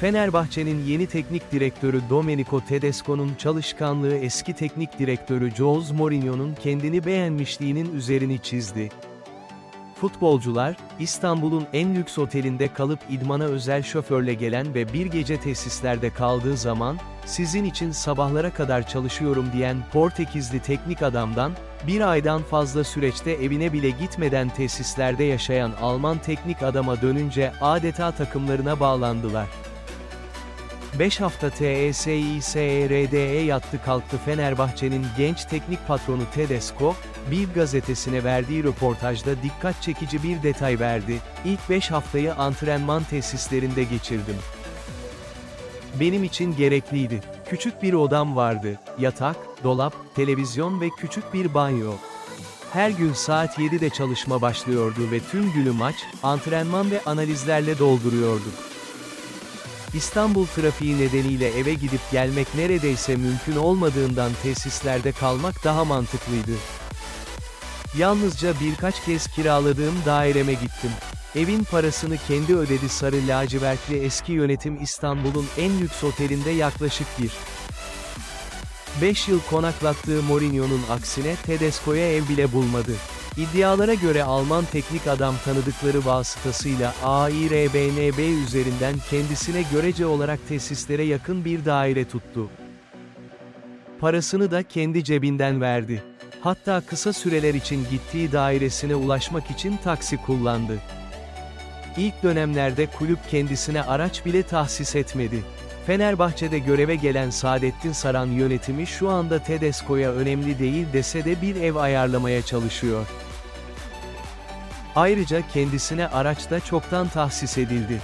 Fenerbahçe'nin yeni teknik direktörü Domenico Tedesco'nun çalışkanlığı eski teknik direktörü Jose Mourinho'nun kendini beğenmişliğinin üzerini çizdi. Futbolcular, İstanbul'un en lüks otelinde kalıp idmana özel şoförle gelen ve bir gece tesislerde kaldığı zaman, sizin için sabahlara kadar çalışıyorum diyen Portekizli teknik adamdan, bir aydan fazla süreçte evine bile gitmeden tesislerde yaşayan Alman teknik adama dönünce adeta takımlarına bağlandılar. 5 hafta E TESİSERD'ye yattı kalktı Fenerbahçe'nin genç teknik patronu Tedesco, bir gazetesine verdiği röportajda dikkat çekici bir detay verdi, İlk 5 haftayı antrenman tesislerinde geçirdim. Benim için gerekliydi. Küçük bir odam vardı, yatak, dolap, televizyon ve küçük bir banyo. Her gün saat 7'de çalışma başlıyordu ve tüm günü maç, antrenman ve analizlerle dolduruyorduk. İstanbul trafiği nedeniyle eve gidip gelmek neredeyse mümkün olmadığından tesislerde kalmak daha mantıklıydı. Yalnızca birkaç kez kiraladığım daireme gittim. Evin parasını kendi ödedi sarı lacivertli eski yönetim İstanbul'un en lüks otelinde yaklaşık bir 5 yıl konaklattığı Mourinho'nun aksine Tedesco'ya ev bile bulmadı. İddialara göre Alman teknik adam tanıdıkları vasıtasıyla AİRBNB üzerinden kendisine görece olarak tesislere yakın bir daire tuttu. Parasını da kendi cebinden verdi. Hatta kısa süreler için gittiği dairesine ulaşmak için taksi kullandı. İlk dönemlerde kulüp kendisine araç bile tahsis etmedi. Fenerbahçe'de göreve gelen Saadettin Saran yönetimi şu anda Tedesco'ya önemli değil dese de bir ev ayarlamaya çalışıyor. Ayrıca kendisine araç da çoktan tahsis edildi.